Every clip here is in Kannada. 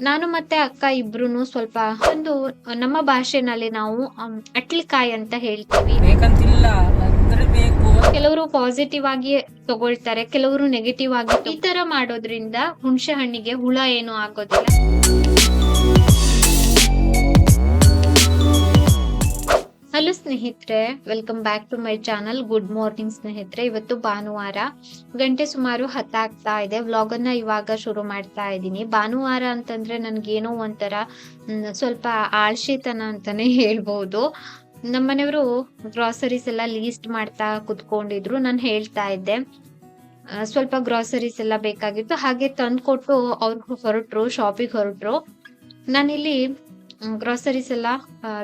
ನಾನು ಮತ್ತೆ ಅಕ್ಕ ಇಬ್ರು ಸ್ವಲ್ಪ ಒಂದು ನಮ್ಮ ಭಾಷೆನಲ್ಲಿ ನಾವು ಅಟ್ಲಕಾಯಿ ಅಂತ ಹೇಳ್ತೀವಿ. ಕೆಲವರು ಪಾಸಿಟಿವ್ ಆಗಿ ತಗೊಳ್ತಾರೆ ಕೆಲವರು ನೆಗೆಟಿವ್ ಆಗಿ ಈ ತರ ಮಾಡೋದ್ರಿಂದ ಹುಣಸೆ ಹಣ್ಣಿಗೆ ಹುಳ ಏನು ಆಗೋದಿಲ್ಲ. ಹಲೋ ಸ್ನೇಹಿತರೆ. Welcome back to my channel good morning ಸ್ನೇಹಿತರೆ. ಇವತ್ತು ಭಾನುವಾರ, ಗಂಟೆ ಸುಮಾರು ಹತ್ತಾಗ್ತಾ ಇದೆ. ವ್ಲಾಗ್ ಅನ್ನ ಇವಾಗ ಶುರು ಮಾಡ್ತಾ ಇದ್ದೀನಿ. ಭಾನುವಾರ ಅಂತಂದ್ರೆ ನನ್ಗೇನೋ ಒಂಥರ ಸ್ವಲ್ಪ ಆಳ್ಶಿತನ ಅಂತಾನೆ ಹೇಳ್ಬಹುದು ನಮ್ಮನೆಯವರು ಗ್ರಾಸರೀಸ್ ಎಲ್ಲ ಲೀಸ್ಟ್ ಮಾಡ್ತಾ ಕುತ್ಕೊಂಡಿದ್ರು. ನಾನು ಹೇಳ್ತಾ ಇದ್ದೆ. ಸ್ವಲ್ಪ ಗ್ರಾಸರೀಸ್ ಎಲ್ಲ ಬೇಕಾಗಿತ್ತು. ಹಾಗೆ ತಂದ್ಕೊಟ್ಟು ಅವ್ರು ಹೊರಟ್ರು ಶಾಪಿಗೆ ಹೊರಟ್ರು. ನಾನಿಲ್ಲಿ ಗ್ರಾಸರೀಸ್ ಎಲ್ಲ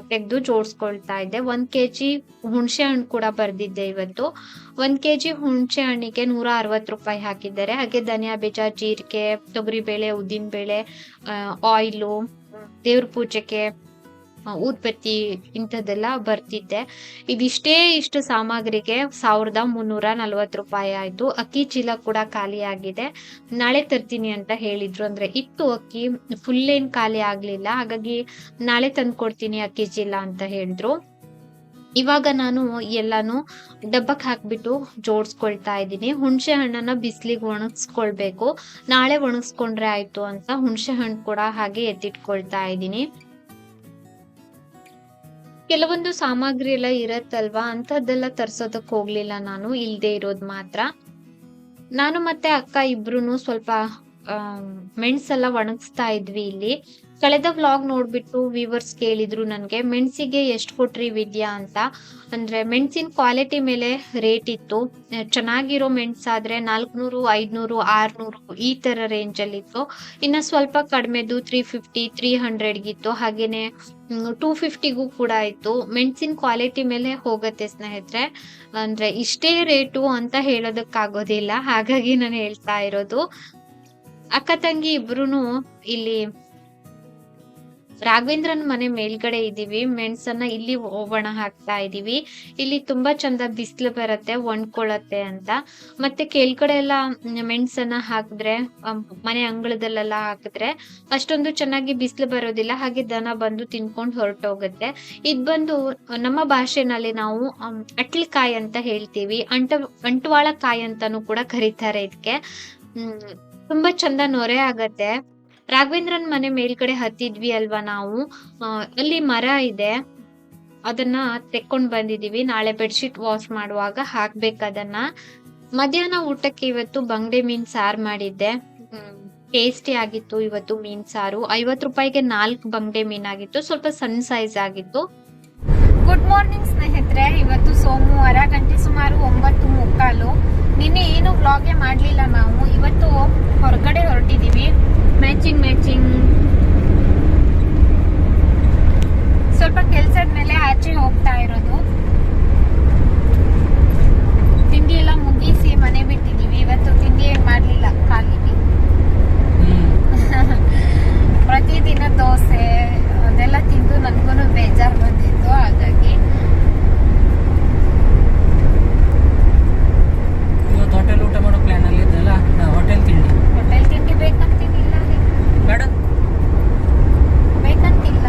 ತೆಗೆದು ಜೋಡಿಸ್ಕೊಳ್ತಾ ಇದ್ದೆ. ಒಂದ್ ಕೆಜಿ ಹುಣಸೆ ಹಣ್ಣು ಕೂಡ ಬರ್ದಿದ್ದೆ ಇವತ್ತು. ಒಂದ್ ಕೆಜಿ ಹುಣಸೆ ಹಣ್ಣಿಗೆ ನೂರ ಅರವತ್ತು ರೂಪಾಯಿ ಹಾಕಿದ್ದಾರೆ. ಹಾಗೆ ಧನಿಯಾ ಬೀಜ ಜೀರಿಗೆ ತೊಗರಿಬೇಳೆ ಉದ್ದಿನಬೇಳೆ ಆಯಿಲು ದೇವ್ರ ಪೂಜೆಗೆ ಊದ್ಬತ್ತಿ ಇಂಥದ್ದೆಲ್ಲ ಬರ್ತಿದ್ದೆ ಇದಿಷ್ಟೇ ಇಷ್ಟು ಸಾಮಗ್ರಿಗೆ ಸಾವಿರದ ಮುನ್ನೂರ ನಲ್ವತ್ತು ರೂಪಾಯಿ ಆಯಿತು. ಅಕ್ಕಿ ಚೀಲ ಕೂಡ ಖಾಲಿ ಆಗಿದೆ. ನಾಳೆ ತರ್ತೀನಿ ಅಂತ ಹೇಳಿದ್ರು. ಅಂದ್ರೆ ಇತ್ತು ಅಕ್ಕಿ ಫುಲ್ ಏನು ಖಾಲಿ ಆಗ್ಲಿಲ್ಲ. ಹಾಗಾಗಿ ನಾಳೆ ತಂದು ಕೊಡ್ತೀನಿ ಅಕ್ಕಿ ಚೀಲ ಅಂತ ಹೇಳಿದ್ರು. ಇವಾಗ ನಾನು ಎಲ್ಲಾನು ಡಬ್ಬಕ್ಕೆ ಹಾಕ್ಬಿಟ್ಟು ಜೋಡಿಸ್ಕೊಳ್ತಾ ಇದ್ದೀನಿ. ಹುಣಸೆ ಹಣ್ಣನ್ನ ಬಿಸಿಲಿಗೆ ಒಣಗಿಸ್ಕೊಳ್ಬೇಕು. ನಾಳೆ ಒಣಗಿಸ್ಕೊಂಡ್ರೆ ಆಯ್ತು ಅಂತ ಹುಣಸೆ ಹಣ್ಣು ಕೂಡ ಹಾಗೆ ಎತ್ತಿಟ್ಕೊಳ್ತಾ ಇದ್ದೀನಿ. ಕೆಲವೊಂದು ಸಾಮಗ್ರಿ ಎಲ್ಲ ಇರತ್ತಲ್ವಾ? ಅಂತದ್ದೆಲ್ಲ ತರ್ಸೋದಕ್ ಹೋಗ್ಲಿಲ್ಲ ನಾನು, ಇಲ್ದೇ ಇರೋದ್ ಮಾತ್ರ. ನಾನು ಮತ್ತೆ ಅಕ್ಕ ಇಬ್ರು ಸ್ವಲ್ಪ ಮೆಣಸೆಲ್ಲ ಒಣಗಿಸ್ತಾ ಇದ್ವಿ ಇಲ್ಲಿ. ಕಳೆದ ವ್ಲಾಗ್ ನೋಡ್ಬಿಟ್ಟು ವ್ಯೂವರ್ಸ್ ಕೇಳಿದ್ರು ನನಗೆ, ಮೆಣಸಿಗೆ ಎಷ್ಟು ಕೊಟ್ರಿ ವಿದ್ಯಾ ಅಂತ. ಅಂದರೆ ಮೆಣಸಿನ ಕ್ವಾಲಿಟಿ ಮೇಲೆ ರೇಟ್ ಇತ್ತು. ಚೆನ್ನಾಗಿರೋ ಮೆಣಸಾದ್ರೆ ನಾಲ್ಕುನೂರು, ಐದುನೂರು, ಆರುನೂರು ಈ ಥರ ರೇಂಜಲ್ಲಿತ್ತು ಇನ್ನ ಸ್ವಲ್ಪ ಕಡಿಮೆದು ತ್ರೀ ಫಿಫ್ಟಿ ತ್ರೀ ಹಂಡ್ರೆಡ್ಗಿತ್ತು ಹಾಗೆಯೇ ಟೂ ಫಿಫ್ಟಿಗೂ ಕೂಡ ಇತ್ತು ಮೆಣಸಿನ ಕ್ವಾಲಿಟಿ ಮೇಲೆ ಹೋಗುತ್ತೆ ಸ್ನೇಹಿತರೆ. ಅಂದರೆ ಇಷ್ಟೇ ರೇಟು ಅಂತ ಹೇಳೋದಕ್ಕಾಗೋದಿಲ್ಲ. ಹಾಗಾಗಿ ನಾನು ಹೇಳ್ತಾ ಇರೋದು. ಅಕ್ಕ, ತಂಗಿ ಇಬ್ಬರೂ ಇಲ್ಲಿ ರಾಘವೇಂದ್ರನ್ ಮನೆ ಮೇಲ್ಗಡೆ ಇದೀವಿ ಮೆಣಸನ್ನ ಇಲ್ಲಿ ಒಣ ಹಾಕ್ತಾ ಇದೀವಿ ಇಲ್ಲಿ ತುಂಬಾ ಚಂದ ಬಿಸಿಲು ಬರತ್ತೆ, ಒಣ್ಕೊಳತ್ತೆ ಅಂತ. ಮತ್ತೆ ಕೆಳ್ಗಡೆ ಎಲ್ಲ ಮೆಣಸನ್ನ ಹಾಕಿದ್ರೆ ಮನೆ ಅಂಗಳದಲ್ಲೆಲ್ಲ ಹಾಕಿದ್ರೆ ಅಷ್ಟೊಂದು ಚೆನ್ನಾಗಿ ಬಿಸಿಲು ಬರೋದಿಲ್ಲ. ಹಾಗೆ ದನ ಬಂದು ತಿನ್ಕೊಂಡು ಹೊರಟೋಗುತ್ತೆ. ಇದು ಬಂದು ನಮ್ಮ ಭಾಷೆನಲ್ಲಿ ನಾವು ಅಟ್ಲಿಕಾಯಿ ಅಂತ ಹೇಳ್ತೀವಿ. ಅಂಟ ಅಂಟುವಾಳ ಕಾಯಿ ಅಂತಾನು ಕೂಡ ಕರೀತಾರೆ ಇದಕ್ಕೆ ತುಂಬಾ ಚಂದ ನೊರೆ ಆಗತ್ತೆ. ರಾಘವೇಂದ್ರನ್ ಮನೆ ಮೇಲ್ಗಡೆ ಹತ್ತಿದ್ವಿ ಅಲ್ವಾ ನಾವು? ಅಲ್ಲಿ ಮರ ಇದೆ. ಅದನ್ನ ತೆಕ್ಕೊಂಡ್ ಬಂದಿದೀವಿ. ನಾಳೆ ಬೆಡ್ಶೀಟ್ ವಾಶ್ ಮಾಡುವಾಗ ಹಾಕ್ಬೇಕು ಅದನ್ನ. ಮಧ್ಯಾಹ್ನ ಊಟಕ್ಕೆ ಇವತ್ತು ಬಂಗಡೆ ಮೀನ್ ಸಾರು ಮಾಡಿದ್ದೆ. ಟೇಸ್ಟಿ ಆಗಿತ್ತು ಇವತ್ತು ಮೀನ್ ಸಾರು. ಐವತ್ ರೂಪಾಯಿಗೆ ನಾಲ್ಕು ಬಂಗಡೆ ಮೀನ್ ಆಗಿತ್ತು. ಸ್ವಲ್ಪ ಸಣ್ಣ ಸೈಜ್ ಆಗಿತ್ತು. ಗುಡ್ ಮಾರ್ನಿಂಗ್ ಸ್ನೇಹಿತರೆ. ಇವತ್ತು ಸೋಮವಾರ ಗಂಟೆ ಸುಮಾರು ಒಂಬತ್ತು ಮುಕ್ಕಾಲು. ನಿನ್ನೆ ಏನು ವ್ಲಾಗೆ ಮಾಡಲಿಲ್ಲ ನಾವು. ಇವತ್ತು ಹೊರಗಡೆ ಹೊರಟಿದ್ದೀವಿ. ಮ್ಯಾಚಿಂಗ್ ಮ್ಯಾಚಿಂಗ್ ಸ್ವಲ್ಪ ಕೆಲಸದ ಮೇಲೆ ಆಚೆ ಹೋಗ್ತಾ ಇರೋದು. ತಿಂಡಿ ಎಲ್ಲ ಮುಗಿಸಿ ಮನೆ ಬಿಟ್ಟಿದ್ದೀವಿ. ಇವತ್ತು ತಿಂಡಿ ಮಾಡಲಿಲ್ಲ? ಖಾಲಿ ಪ್ರತಿದಿನ ದೋಸೆ ಅದೆಲ್ಲ ತಿಂದು ನನಗೂ ಬೇಜಾರು ಬಂದಿತ್ತು ಹಾಗಾಗಿ ಇವತ್ತು ಹೋಟೆಲ್ ಊಟ ಮಾಡೋ ಪ್ಲಾನ್ ಅಲ್ಲಿ ಇದ್ದಲ್ಲ ಹೋಟೆಲ್ ತಿಂಡಿ ಹೋಟೆಲ್ ತಿಂಡಿ ಬೇಕಂತೀನಿಲ್ಲ ರೀ. ಬೇಡ ಬೇಕಂತಿಲ್ಲ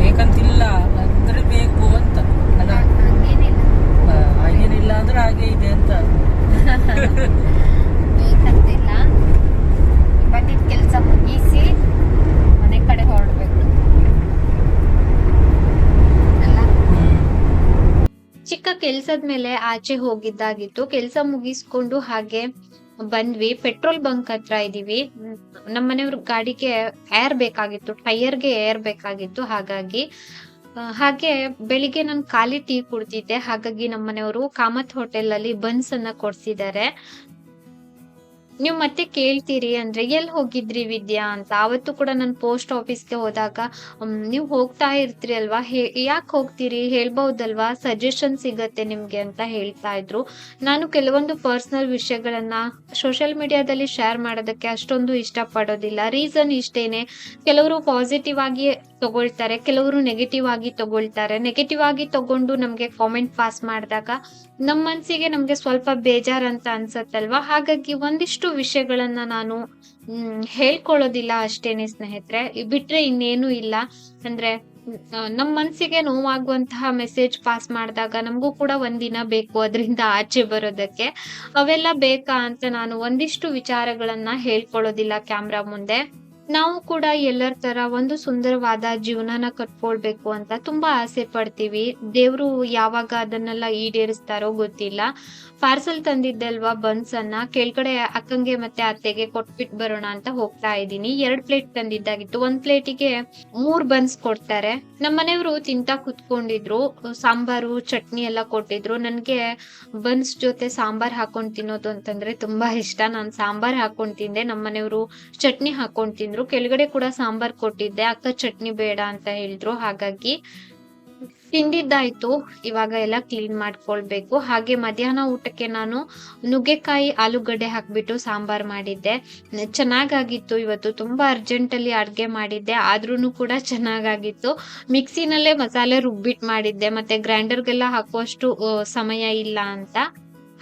ಬೇಕಂತಿಲ್ಲ ಅಂದ್ರೆ ಬೇಕು ಅಂತ ಅಲ್ಲ ಹಂಗೇನಿಲ್ಲ ಆ, ಹಾಗೇನಿಲ್ಲ ಅಂದ್ರೆ ಹಾಗೆ ಇದೆ ಅಂತ ಬೇಕಂತಿಲ್ಲ ಬಂದಿದ್ದ ಕೆಲಸ ಮುಗಿಸಿ ಮನೆ ಕಡೆ ಹೊರಡ್ಬೇಕು ಅಲ್ಲ ಹ್ಮ್. ಚಿಕ್ಕ ಕೆಲ್ಸದ ಮೇಲೆ ಆಚೆ ಹೋಗಿದ್ದಾಗಿತ್ತು. ಕೆಲ್ಸ ಮುಗಿಸ್ಕೊಂಡು ಹಾಗೆ ಬಂದ್ವಿ. ಪೆಟ್ರೋಲ್ ಬಂಕ್ ಹತ್ರ ಇದೀವಿ. ನಮ್ಮ ಮನೆಯವ್ರ ಗಾಡಿಗೆ ಏರ್ ಬೇಕಾಗಿತ್ತು. ಟೈರ್ಗೆ ಏರ್ ಬೇಕಾಗಿತ್ತು. ಹಾಗಾಗಿ ಹಾಗೆ ಬೆಳಿಗ್ಗೆ ನಾನು ಖಾಲಿ ಟೀ ಕುಡ್ತಿದ್ದೆ. ಹಾಗಾಗಿ ನಮ್ಮನೆಯವರು ಕಾಮತ್ ಹೋಟೆಲ್ ಅಲ್ಲಿ ಬನ್ಸ್ ಅನ್ನ ಕೊಡ್ಸಿದ್ದಾರೆ. ನೀವು ಮತ್ತೆ ಕೇಳ್ತೀರಿ ಅಂದ್ರೆ ಎಲ್ಲಿ ಹೋಗಿದ್ರಿ ವಿದ್ಯಾ ಅಂತ? ಅವತ್ತು ಕೂಡ ನಾನು ಪೋಸ್ಟ್ ಆಫೀಸ್ಗೆ ಹೋದಾಗ ನೀವು ಹೋಗ್ತಾ ಇರ್ತೀರಿ ಅಲ್ವಾ? ಯಾಕೆ ಹೋಗ್ತೀರಿ? ಹೇಳ್ಬಹುದಲ್ವಾ ಸಜೆಷನ್ ಸಿಗತ್ತೆ ನಿಮ್ಗೆ ಅಂತ ಹೇಳ್ತಾ ಇದ್ರು. ನಾನು ಕೆಲವೊಂದು ಪರ್ಸನಲ್ ವಿಷಯಗಳನ್ನ ಸೋಷಿಯಲ್ ಮೀಡಿಯಾದಲ್ಲಿ ಶೇರ್ ಮಾಡೋದಕ್ಕೆ ಅಷ್ಟೊಂದು ಇಷ್ಟಪಡೋದಿಲ್ಲ. ರೀಸನ್ ಇಷ್ಟೇನೆ. ಕೆಲವರು ಪಾಸಿಟಿವ್ ಆಗಿ ತಗೊಳ್ತಾರೆ, ಕೆಲವರು ನೆಗೆಟಿವ್ ಆಗಿ ತಗೊಳ್ತಾರೆ. ನೆಗೆಟಿವ್ ಆಗಿ ತಗೊಂಡು ನಮ್ಗೆ ಕಾಮೆಂಟ್ ಪಾಸ್ ಮಾಡಿದಾಗ ನಮ್ಮ ಮನ್ಸಿಗೆ ನಮ್ಗೆ ಸ್ವಲ್ಪ ಬೇಜಾರ್ ಅಂತ ಅನ್ಸತ್ತಲ್ವಾ? ಹಾಗಾಗಿ ಒಂದಿಷ್ಟು ವಿಷಯಗಳನ್ನ ನಾನು ಹೇಳ್ಕೊಳ್ಳೋದಿಲ್ಲ ಅಷ್ಟೇನೆ ಸ್ನೇಹಿತರೆ. ಬಿಟ್ರೆ ಇನ್ನೇನು ಇಲ್ಲ. ಅಂದ್ರೆ ನಮ್ಮ ಮನ್ಸಿಗೆ ನೋವಾಗುವಂತಹ ಮೆಸೇಜ್ ಪಾಸ್ ಮಾಡಿದಾಗ ನಮಗೂ ಕೂಡ ಒಂದಿನ ಬೇಕು ಅದರಿಂದ ಆಚೆ ಬರೋದಕ್ಕೆ. ಅವೆಲ್ಲ ಬೇಕಾ ಅಂತ ನಾನು ಒಂದಿಷ್ಟು ವಿಚಾರಗಳನ್ನ ಹೇಳ್ಕೊಳ್ಳೋದಿಲ್ಲ ಕ್ಯಾಮ್ರಾ ಮುಂದೆ. ನಾವು ಕೂಡ ಎಲ್ಲರ ತರ ಒಂದು ಸುಂದರವಾದ ಜೀವನನ ಕಟ್ಕೊಳ್ಬೇಕು ಅಂತ ತುಂಬಾ ಆಸೆ ಪಡ್ತೀವಿ. ದೇವ್ರು ಯಾವಾಗ ಅದನ್ನೆಲ್ಲ ಈಡೇರಿಸ್ತಾರೋ ಗೊತ್ತಿಲ್ಲ. ಪಾರ್ಸಲ್ ತಂದಿದ್ದಲ್ವಾ ಬನ್ಸ್ ಅನ್ನ ಕೆಳಗಡೆ ಅಕ್ಕಂಗೆ ಮತ್ತೆ ಅತ್ತೆಗೆ ಕೊಟ್ಬಿಟ್ಟು ಬರೋಣ ಅಂತ ಹೋಗ್ತಾ ಇದ್ದೀನಿ. ಎರಡ್ ಪ್ಲೇಟ್ ತಂದಿದ್ದಾಗಿತ್ತು. ಒಂದ್ ಪ್ಲೇಟಿಗೆ ಮೂರ್ ಬನ್ಸ್ ಕೊಡ್ತಾರೆ. ನಮ್ಮ ಮನೆಯವರು ತಿಂತಾ ಕುತ್ಕೊಂಡಿದ್ರು. ಸಾಂಬಾರು, ಚಟ್ನಿ ಎಲ್ಲ ಕೊಟ್ಟಿದ್ರು. ನನ್ಗೆ ಬನ್ಸ್ ಜೊತೆ ಸಾಂಬಾರ್ ಹಾಕೊಂಡ್ ತಿನ್ನೋದು ಅಂತಂದ್ರೆ ತುಂಬಾ ಇಷ್ಟ. ನಾನ್ ಸಾಂಬಾರ್ ಹಾಕೊಂಡ್ ತಿಂದೆ. ನಮ್ಮ ಮನೆಯವರು ಚಟ್ನಿ ಹಾಕೊಂಡ್ ತಿಂದ್ರು ಕೆಳಗಡೆ ಕೂಡ ಸಾಂಬಾರ್ ಕೊಟ್ಟಿದ್ದೆ. ಅಕ್ಕ ಚಟ್ನಿ ಬೇಡ ಅಂತ ಹೇಳಿದ್ರು. ಹಾಗಾಗಿ ತಿಂದಿದ್ದಾಯ್ತು. ಇವಾಗ ಎಲ್ಲ ಕ್ಲೀನ್ ಮಾಡ್ಕೊಳ್ಬೇಕು. ಹಾಗೆ ಮಧ್ಯಾಹ್ನ ಊಟಕ್ಕೆ ನಾನು ನುಗ್ಗೆಕಾಯಿ, ಆಲೂಗಡ್ಡೆ ಹಾಕ್ಬಿಟ್ಟು ಸಾಂಬಾರ್ ಮಾಡಿದ್ದೆ. ಚೆನ್ನಾಗಾಗಿತ್ತು ಇವತ್ತು. ತುಂಬಾ ಅರ್ಜೆಂಟ್ ಅಲ್ಲಿ ಅಡ್ಗೆ ಮಾಡಿದ್ದೆ. ಆದ್ರೂ ಕೂಡ ಚೆನ್ನಾಗಾಗಿತ್ತು. ಮಿಕ್ಸಿನಲ್ಲೇ ಮಸಾಲೆ ರುಬ್ಬಿಟ್ ಮಾಡಿದ್ದೆ. ಮತ್ತೆ ಗ್ರೈಂಡರ್ಗೆಲ್ಲ ಹಾಕುವಷ್ಟು ಸಮಯ ಇಲ್ಲ ಅಂತ.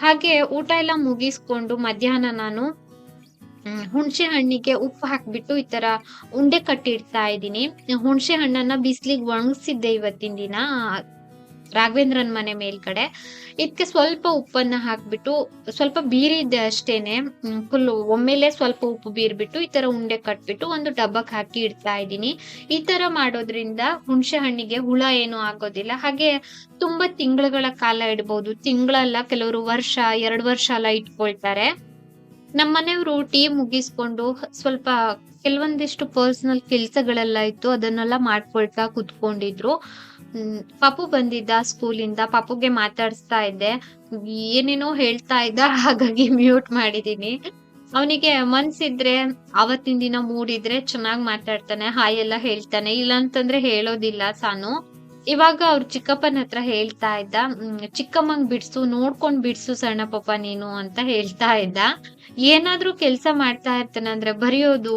ಹಾಗೆ ಊಟ ಎಲ್ಲ ಮುಗಿಸ್ಕೊಂಡು ಮಧ್ಯಾಹ್ನ ನಾನು ಹುಣ್ಸೆ ಹಣ್ಣಿಗೆ ಉಪ್ಪು ಹಾಕ್ಬಿಟ್ಟು ಈ ತರ ಉಂಡೆ ಕಟ್ಟಿಡ್ತಾ ಇದ್ದೀನಿ. ಹುಣಸೆ ಹಣ್ಣನ್ನ ಬಿಸಿಲಿಗೆ ಒಣಗಿಸಿದ್ದೆ ಇವತ್ತಿನ ದಿನ, ರಾಘವೇಂದ್ರನ್ ಮನೆ ಮೇಲ್ಗಡೆ. ಇದಕ್ಕೆ ಸ್ವಲ್ಪ ಉಪ್ಪನ್ನ ಹಾಕ್ಬಿಟ್ಟು, ಸ್ವಲ್ಪ ಬೀರಿದ್ದೆ ಅಷ್ಟೇನೆ. ಫುಲ್ ಒಮ್ಮೆಲೆ ಸ್ವಲ್ಪ ಉಪ್ಪು ಬೀರ್ಬಿಟ್ಟು ಈ ತರ ಉಂಡೆ ಕಟ್ಬಿಟ್ಟು ಒಂದು ಡಬ್ಬಕ್ಕೆ ಹಾಕಿ ಇಡ್ತಾ ಇದ್ದೀನಿ. ಈ ತರ ಮಾಡೋದ್ರಿಂದ ಹುಣಸೆ ಹಣ್ಣಿಗೆ ಹುಳ ಏನು ಆಗೋದಿಲ್ಲ. ಹಾಗೆ ತುಂಬಾ ತಿಂಗಳುಗಳ ಕಾಲ ಇಡ್ಬೋದು. ತಿಂಗಳಲ್ಲ ಕೆಲವರು ವರ್ಷ, ಎರಡು ವರ್ಷ ಎಲ್ಲ ಇಟ್ಕೊಳ್ತಾರೆ. ನಮ್ಮ ಮನೆಯವರು ಟೀ ಮುಗಿಸ್ಕೊಂಡು ಸ್ವಲ್ಪ ಕೆಲವೊಂದಿಷ್ಟು ಪರ್ಸನಲ್ ಕೆಲಸಗಳೆಲ್ಲ ಇತ್ತು, ಅದನ್ನೆಲ್ಲ ಮಾಡ್ಕೊಳ್ತಾ ಕುತ್ಕೊಂಡಿದ್ರು. ಪಾಪು ಬಂದಿದ್ದ ಸ್ಕೂಲಿಂದ ಪಾಪುಗೆ ಮಾತಾಡಿಸ್ತಾ ಇದ್ದೆ. ಏನೇನೋ ಹೇಳ್ತಾ ಇದ್ದ, ಹಾಗಾಗಿ ಮ್ಯೂಟ್ ಮಾಡಿದೀನಿ. ಅವನಿಗೆ ಮನ್ಸಿದ್ರೆ, ಅವತ್ತಿನ ದಿನ ಮೂಡಿದ್ರೆ ಚೆನ್ನಾಗಿ ಮಾತಾಡ್ತಾನೆ ಹಾಯ್ ಎಲ್ಲ ಹೇಳ್ತಾನೆ. ಇಲ್ಲ ಅಂತಂದ್ರೆ ಹೇಳೋದಿಲ್ಲ ಸಾನು. ಇವಾಗ ಅವ್ರ ಚಿಕ್ಕಪ್ಪನ ಹತ್ರ ಹೇಳ್ತಾ ಇದ್ದ ಚಿಕ್ಕಮ್ಮಂಗ್ ಬಿಡ್ಸು, ನೋಡ್ಕೊಂಡ್ ಬಿಡ್ಸು ಸಣ್ಣ ಪಾಪ ನೀನು ಅಂತ ಹೇಳ್ತಾ ಇದ್ದ. ಏನಾದ್ರೂ ಕೆಲ್ಸ ಮಾಡ್ತಾ ಇರ್ತಾನೆ, ಅಂದ್ರೆ ಬರೆಯೋದು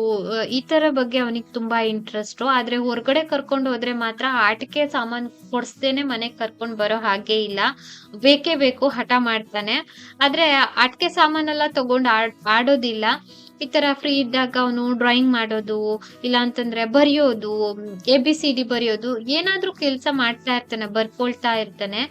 ಈ ತರ ಬಗ್ಗೆ ಅವನಿಗೆ ತುಂಬಾ ಇಂಟ್ರೆಸ್ಟ್ ಆದ್ರೆ ಹೊರಗಡೆ ಕರ್ಕೊಂಡು ಹೋದ್ರೆ ಮಾತ್ರ ಆಟಿಕೆ ಸಾಮಾನ್ ಕೊಡ್ಸ್ದೇನೆ ಮನೆಗ್ ಕರ್ಕೊಂಡ್ ಬರೋ ಹಾಗೆ ಇಲ್ಲ. ಬೇಕೇ ಬೇಕು, ಹಠ ಮಾಡ್ತಾನೆ. ಆದ್ರೆ ಆಟಿಕೆ ಸಾಮಾನೆಲ್ಲ ತಗೊಂಡ್ ಆಡ್, ಆಡೋದಿಲ್ಲ. ಈ ತರ ಫ್ರೀ ಇದ್ದಾಗ ಅವನು ಡ್ರಾಯಿಂಗ್ ಮಾಡೋದು, ಇಲ್ಲ ಅಂತಂದ್ರೆ ಬರೆಯೋದು ಎ ಬಿ ಸಿ ಡಿ ಬರೆಯೋದು, ಏನಾದ್ರೂ ಕೆಲಸ ಮಾಡ್ತಾ ಇರ್ತಾನೆ, ಬರ್ಕೊಳ್ತಾ ಇರ್ತಾನೆ.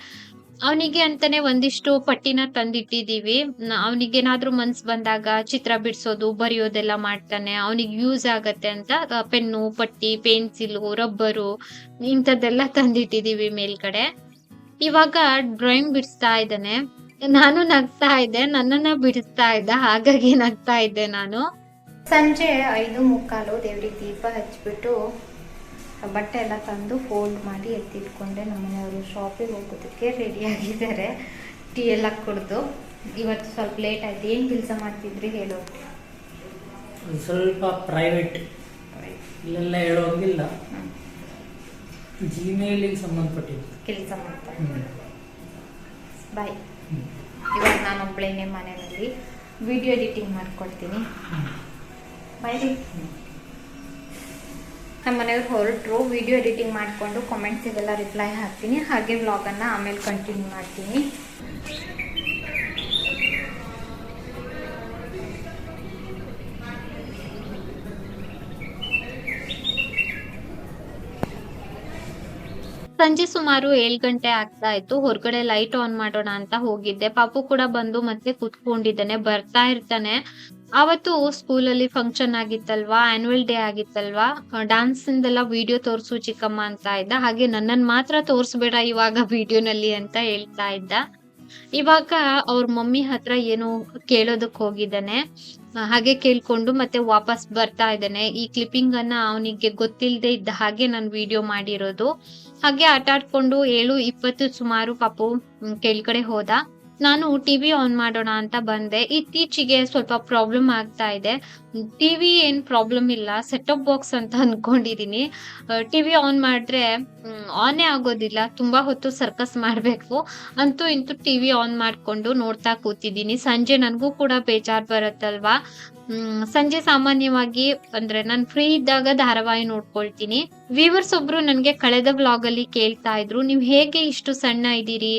ಅವನಿಗೆ ಅಂತಾನೆ ಒಂದಿಷ್ಟು ಪಟ್ಟಿನ ತಂದಿಟ್ಟಿದೀವಿ ಅವನಿಗೆ ಏನಾದ್ರೂ ಮನ್ಸ್ ಬಂದಾಗ ಚಿತ್ರ ಬಿಡಿಸೋದು, ಬರೆಯೋದೆಲ್ಲ ಮಾಡ್ತಾನೆ. ಅವನಿಗೆ ಯೂಸ್ ಆಗತ್ತೆ ಅಂತ ಪೆನ್ನು ಪಟ್ಟಿ ಪೆನ್ಸಿಲು ರಬ್ಬರು ಇಂಥದ್ದೆಲ್ಲ ತಂದಿಟ್ಟಿದೀವಿ ಮೇಲ್ಗಡೆ. ಇವಾಗ ಡ್ರಾಯಿಂಗ್ ಬಿಡಿಸ್ತಾ ಇದ್ದಾನೆ. ನಾನು ನಗ್ತಾ ಇದ್ದೆ ನನ್ನನ್ನ ಬಿಡಿಸ್ತಾ ಇದ್ದ ಹಾಗಾಗಿ ನಗ್ತಾ ಇದ್ದೆ ನಾನು. ಸಂಜೆ ಐದು ಮುಕ್ಕಾಲು ದೇವ್ರಿಗೆ ದೀಪ ಹಚ್ಬಿಟ್ಟು ಬಟ್ಟೆ ಎಲ್ಲ ತಂದು ಫೋಲ್ಡ್ ಮಾಡಿ ಎತ್ತಿಟ್ಕೊಂಡೆ ನಮ್ಮನೆಯವರು ಶಾಪಿಗೆ ಹೋಗೋದಕ್ಕೆ ರೆಡಿ ಆಗಿದ್ದಾರೆ. ಟೀ ಎಲ್ಲ ಕುಡ್ದು. ಇವತ್ತು ಸ್ವಲ್ಪ ಲೇಟ್ ಆಯ್ತು. ಏನು ಕೆಲಸ ಮಾಡ್ತಿದ್ರಿ ಹೇಳು. ಸ್ವಲ್ಪ ಪ್ರೈವೇಟ್ ಇಲ್ಲೆಲ್ಲ ಹೇಳೋಂಗಿಲ್ಲ. ಜಿಮೇಲಿಗೆ ಸಂಬಂಧಪಟ್ಟಿದ್ದು. ಕೆಲಸ ಮಾಡ್ತಾ. ಬಾಯ್. ಇವಾಗ ನಾನು ಒಬ್ಬಳೇನೆ ಮನೆಯಲ್ಲಿ. ವಿಡಿಯೋ ಎಡಿಟಿಂಗ್ ಮಾಡ್ಕೊಡ್ತೀನಿ. ಬೈರಿ ನಮ್ಮ ಮನೆಯವ್ರು ಹೊರಟರು. ವಿಡಿಯೋ ಎಡಿಟಿಂಗ್ ಮಾಡಿಕೊಂಡು ಕಾಮೆಂಟ್ಸಿಗೆಲ್ಲ ರಿಪ್ಲೈ ಹಾಕ್ತೀನಿ. ಹಾಗೆ ವ್ಲಾಗನ್ನು ಆಮೇಲೆ ಕಂಟಿನ್ಯೂ ಮಾಡ್ತೀನಿ. ಸಂಜೆ ಸುಮಾರು ಏಳು ಗಂಟೆ ಆಗ್ತಾ ಇತ್ತು. ಹೊರಗಡೆ ಲೈಟ್ ಆನ್ ಮಾಡೋಣ ಅಂತ ಹೋಗಿದ್ದೆ. ಪಾಪು ಕೂಡ ಬಂದು ಮತ್ತೆ ಕುತ್ಕೊಂಡಿದ್ದಾನೆ, ಬರ್ತಾ ಇರ್ತಾನೆ. ಅವತ್ತು ಸ್ಕೂಲಲ್ಲಿ ಫಂಕ್ಷನ್ ಆಗಿತ್ತಲ್ವಾ ಆನ್ಯುವಲ್ ಡೇ ಆಗಿತ್ತಲ್ವಾ? ಡಾನ್ಸ್ ಇಂದೆಲ್ಲ ವಿಡಿಯೋ ತೋರ್ಸು ಚಿಕ್ಕಮ್ಮ ಅಂತ ಇದ್ದ. ಹಾಗೆ ನನ್ನನ್ ಮಾತ್ರ ತೋರಿಸ್ಬೇಡ ಇವಾಗ ವಿಡಿಯೋನಲ್ಲಿ ಅಂತ ಹೇಳ್ತಾ ಇದ್ದ. ಇವಾಗ ಅವ್ರ ಮಮ್ಮಿ ಹತ್ರ ಏನೋ ಕೇಳೋದಕ್ ಹೋಗಿದ್ದಾನೆ. ಹಾಗೆ ಕೇಳ್ಕೊಂಡು ಮತ್ತೆ ವಾಪಸ್ ಬರ್ತಾ ಇದ್ದಾನೆ. ಈ ಕ್ಲಿಪ್ಪಿಂಗ್ ಅನ್ನ ಅವನಿಗೆ ಗೊತ್ತಿಲ್ಲದೆ ಇದ್ದ ಹಾಗೆ ನಾನು ವಿಡಿಯೋ ಮಾಡಿರೋದು. ಹಾಗೆ ಆಟಾಡ್ಕೊಂಡು ಏಳು ಇಪ್ಪತ್ತು ಸುಮಾರು ಪಾಪು ಕೆಳಗಡೆ ಹೋದ. ನಾನು ಟಿವಿ ಆನ್ ಮಾಡೋಣ ಅಂತ ಬಂದೆ. ಇತ್ತೀಚೆಗೆ ಸ್ವಲ್ಪ ಪ್ರಾಬ್ಲಮ್ ಆಗ್ತಾ ಇದೆ. ಟಿವಿ ಏನ್ ಪ್ರಾಬ್ಲಮ್ ಇಲ್ಲ. ಸೆಟ್ ಅಪ್ ಬಾಕ್ಸ್ ಅಂತ ಅನ್ಕೊಂಡಿದೀನಿ. ಟಿವಿ ಆನ್ ಮಾಡಿದ್ರೆ ಆನೇ ಆಗೋದಿಲ್ಲ. ತುಂಬಾ ಹೊತ್ತು ಸರ್ಕಸ್ ಮಾಡಬೇಕು. ಅಂತೂ ಇಂತೂ ಟಿವಿ ಆನ್ ಮಾಡ್ಕೊಂಡು ನೋಡ್ತಾ ಕೂತಿದ್ದೀನಿ ಸಂಜೆ ನನಗೂ ಕೂಡ ಬೇಜಾರ್ ಬರುತ್ತಲ್ವಾ? ಸಂಜೆ ಸಾಮಾನ್ಯವಾಗಿ ಅಂದ್ರೆ ನಾನು ಫ್ರೀ ಇದ್ದಾಗ ಧಾರಾವಾಹಿ ನೋಡ್ಕೊಳ್ತೀನಿ. ವ್ಯೂವರ್ಸ್ ಒಬ್ರು ನನಗೆ ಕಳೆದ ಬ್ಲಾಗ್ ಅಲ್ಲಿ ಕೇಳ್ತಾ ಇದ್ರು, ನೀವ್ ಹೇಗೆ ಇಷ್ಟು ಸಣ್ಣ ಇದ್ದೀರಿ?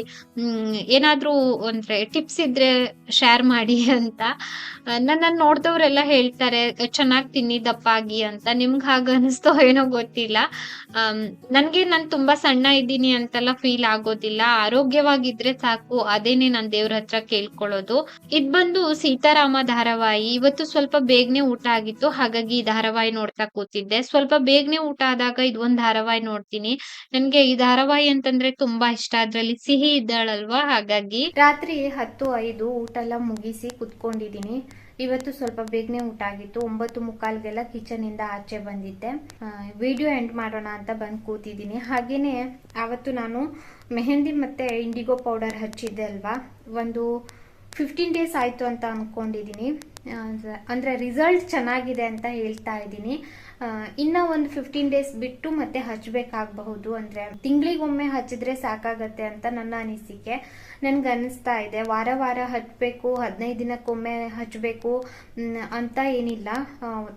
ಏನಾದ್ರೂ ಅಂದ್ರೆ ಟಿಪ್ಸ್ ಇದ್ರೆ ಶೇರ್ ಮಾಡಿ ಅಂತ. ನನ್ನ ನೋಡ್ದವ್ರೆಲ್ಲ ಹೇಳ್ತಾರೆ, ಚೆನ್ನಾಗ್ ತಿನ್ನಿ ದಪ್ಪ ಆಗಿ ಅಂತ. ನಿಮ್ಗ್ ಹಾಗ ಅನಿಸ್ತೋ ಏನೋ ಗೊತ್ತಿಲ್ಲ. ನನಗೆ ನಾನ್ ತುಂಬಾ ಸಣ್ಣ ಇದ್ದೀನಿ ಅಂತೆಲ್ಲ ಫೀಲ್ ಆಗೋದಿಲ್ಲ. ಆರೋಗ್ಯವಾಗಿದ್ರೆ ಸಾಕು, ಅದೇನೆ ನಾನು ದೇವ್ರ ಹತ್ರ ಕೇಳ್ಕೊಳ್ಳೋದು. ಇದ್ ಬಂದು ಸೀತಾರಾಮ ಧಾರಾವಾಹಿ. ಇವತ್ತು ಸ್ವಲ್ಪ ಬೇಗನೆ ಊಟ ಆಗಿತ್ತು, ಹಾಗಾಗಿ ಧಾರಾವಾಹಿ ನೋಡ್ತಾ ಕೂತಿದ್ದೆ. ಸ್ವಲ್ಪ ಬೇಗನೆ ಊಟ ಆದಾಗ ಇದ್ ಒಂದು ಧಾರಾವಾಹಿ ನೋಡ್ತೀನಿ. ನನ್ಗೆ ಈ ಧಾರಾವಾಹಿ ಅಂತಂದ್ರೆ ತುಂಬಾ ಇಷ್ಟ. ಅದ್ರಲ್ಲಿ ಸಿಹಿ ಇದ್ದಾಳಲ್ವಾ? ಹಾಗಾಗಿ ರಾತ್ರಿ ಹತ್ತು ಐದು ಊಟ ಎಲ್ಲ ಮುಗಿಸಿ ಕುತ್ಕೊಂಡಿದೀನಿ ಇವತ್ತು ಸ್ವಲ್ಪ ಬೇಗನೆ ಊಟ ಆಗಿತ್ತು. ಒಂಬತ್ತು ಮುಕ್ಕಾಲ್ಗೆಲ್ಲ ಕಿಚನ್ ಇಂದ ಆಚೆ ಬಂದಿದ್ದೆ. ವಿಡಿಯೋ ಎಂಡ್ ಮಾಡೋಣ ಅಂತ ಬಂದು ಕೂತಿದ್ದೀನಿ. ಹಾಗೇನೆ ಅವತ್ತು ನಾನು ಮೆಹಂದಿ ಮತ್ತೆ ಇಂಡಿಗೋ ಪೌಡರ್ ಹಚ್ಚಿದ್ದೆ ಅಲ್ವಾ? ಒಂದು ಫಿಫ್ಟೀನ್ ಡೇಸ್ ಆಯ್ತು ಅಂತ ಅನ್ಕೊಂಡಿದೀನಿ ಅಂದ್ರೆ ರಿಸಲ್ಟ್ ಚೆನ್ನಾಗಿದೆ ಅಂತ ಹೇಳ್ತಾ ಇದ್ದೀನಿ. ಇನ್ನು ಒಂದು ಫಿಫ್ಟೀನ್ ಡೇಸ್ ಬಿಟ್ಟು ಮತ್ತೆ ಹಚ್ಚಬೇಕಾಗಬಹುದು ಅಂದರೆ ತಿಂಗಳಿಗೊಮ್ಮೆ ಹಚ್ಚಿದ್ರೆ ಸಾಕಾಗತ್ತೆ ಅಂತ ನನ್ನ ಅನಿಸಿಕೆ. ನನಗೆ ಅನಿಸ್ತಾ ಇದೆ. ವಾರ ವಾರ ಹಚ್ಚಬೇಕು ಹದಿನೈದು ದಿನಕ್ಕೊಮ್ಮೆ ಹಚ್ಚಬೇಕು ಅಂತ ಏನಿಲ್ಲ.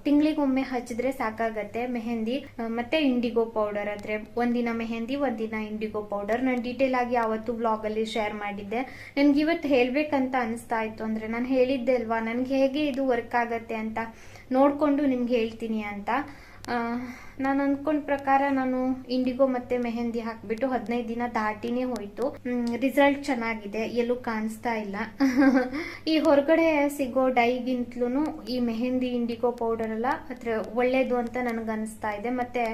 ತಿಂಗಳಿಗೊಮ್ಮೆ ಹಚ್ಚಿದ್ರೆ ಸಾಕಾಗತ್ತೆ. ಮೆಹಂದಿ ಮತ್ತೆ ಇಂಡಿಗೋ ಪೌಡರ್. ಅಂದ್ರೆ ಒಂದಿನ ಮೆಹಂದಿ ಒಂದಿನ ಇಂಡಿಗೋ ಪೌಡರ್. ನಾನು ಡೀಟೇಲ್ ಆಗಿ ಅವತ್ತು ಬ್ಲಾಗಲ್ಲಿ ಶೇರ್ ಮಾಡಿದ್ದೆ. ನನಗೆ ಇವತ್ತು ಹೇಳಬೇಕಂತ ಅನಿಸ್ತಾ ಇತ್ತು. ಅಂದರೆ ನಾನು ಹೇಳಿದ್ದೆ ಅಲ್ವಾ? ನನಗೆ ಹೇಗೆ ಇದು ವರ್ಕ್ ಆಗತ್ತೆ ಅಂತ ನೋಡ್ಕೊಂಡು ನಿಮ್ಗೆ ಹೇಳ್ತೀನಿ ಅಂತ. ನಾನು ಅನ್ಕೊಂಡ ಪ್ರಕಾರ ನಾನು ಇಂಡಿಗೋ ಮತ್ತೆ ಮೆಹಂದಿ ಹಾಕ್ಬಿಟ್ಟು ಹದಿನೈದು ದಿನ ದಾಟಿನೇ ಹೋಯ್ತು. ರಿಸಲ್ಟ್ ಚೆನ್ನಾಗಿದೆ. ಎಲ್ಲೂ ಕಾಣಿಸ್ತಾ ಇಲ್ಲ. ಈ ಹೊರಗಡೆ ಸಿಗೋ ಡೈಗಿಂತಲೂ ಈ ಮೆಹಂದಿ ಇಂಡಿಗೋ ಪೌಡರ್ ಎಲ್ಲ ಅದ್ರ ಒಳ್ಳೇದು ಅಂತ ನನಗೆ ಅನಿಸ್ತಾ ಇದೆ. ಮತ್ತೆ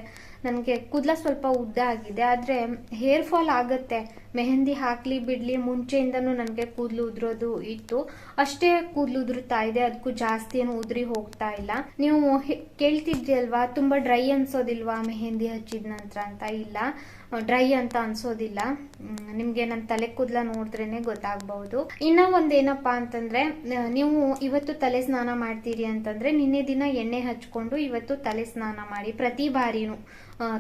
ನನಗೆ ಕೂದಲ ಸ್ವಲ್ಪ ಉದ್ದ ಆಗಿದೆ. ಆದರೆ ಹೇರ್ ಫಾಲ್ ಆಗುತ್ತೆ. ಮೆಹಂದಿ ಹಾಕ್ಲಿ, ಬಿಡ್ಲಿ ಮುಂಚೆಯಿಂದನೂ ನನಗೆ ಕೂದಲು ಉದುರೋದು ಇತ್ತು. ಅಷ್ಟೇ ಕೂದಲು ಉದುರುತ್ತಾ ಇದೆ. ಅದಕ್ಕೂ ಜಾಸ್ತಿ ಏನು ಉದುರಿ ಹೋಗ್ತಾ ಇಲ್ಲ. ನೀವು ಕೇಳ್ತಿದ್ರಿ ಅಲ್ವಾ? ತುಂಬಾ ಡ್ರೈ ಅನ್ಸೋದಿಲ್ವಾ? ಮೆಹೆಂದಿ ಹಚ್ಚಿದ ನಂತರ ಅಂತ ಇಲ್ಲ. ಡ್ರೈ ಅಂತ ಅನ್ಸೋದಿಲ್ಲ. ನಿಮ್ಗೆ ನನ್ನ ತಲೆ ಕೂದಲ ನೋಡಿದ್ರೇನೆ ಗೊತ್ತಾಗ್ಬಹುದು. ಇನ್ನ ಒಂದೇನಪ್ಪಾ ಅಂತಂದ್ರೆ ನೀವು ಇವತ್ತು ತಲೆ ಸ್ನಾನ ಮಾಡ್ತೀರಿ ಅಂತಂದ್ರೆ ನಿನ್ನೆ ದಿನ ಎಣ್ಣೆ ಹಚ್ಕೊಂಡು ಇವತ್ತು ತಲೆ ಸ್ನಾನ ಮಾಡಿ ಪ್ರತಿ ಬಾರಿನೂ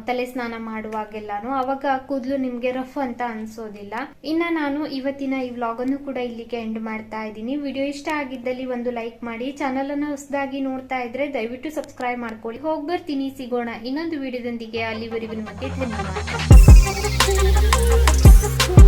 ತಲೆ ಸ್ನಾನ ಮಾಡುವಾಗೆಲ್ಲಾನು ಅವಾಗ ಕೂದಲು ನಿಮ್ಗೆ ರಫ್ ಅಂತ ಅನ್ಸೋದಿಲ್ಲ. ಇನ್ನ ನಾನು ಇವತ್ತಿನ ಈ ವ್ಲಾಗ್ ಅನ್ನು ಕೂಡ ಇಲ್ಲಿಗೆ ಎಂಡ್ ಮಾಡ್ತಾ ಇದ್ದೀನಿ. ವಿಡಿಯೋ ಇಷ್ಟ ಆಗಿದ್ದಲ್ಲಿ ಒಂದು ಲೈಕ್ ಮಾಡಿ ಚಾನಲ್ ಅನ್ನು ಹೊಸದಾಗಿ ನೋಡ್ತಾ ಇದ್ರೆ ದಯವಿಟ್ಟು ಸಬ್ಸ್ಕ್ರೈಬ್ ಮಾಡ್ಕೊಳ್ಳಿ. ಹೋಗಿ ಬರ್ತೀನಿ ಸಿಗೋಣ ಇನ್ನೊಂದು ವಿಡಿಯೋದೊಂದಿಗೆ. ಅಲ್ಲಿವರೆಗೂ ನಿಮಗೆ ಧನ್ಯವಾದ Cool.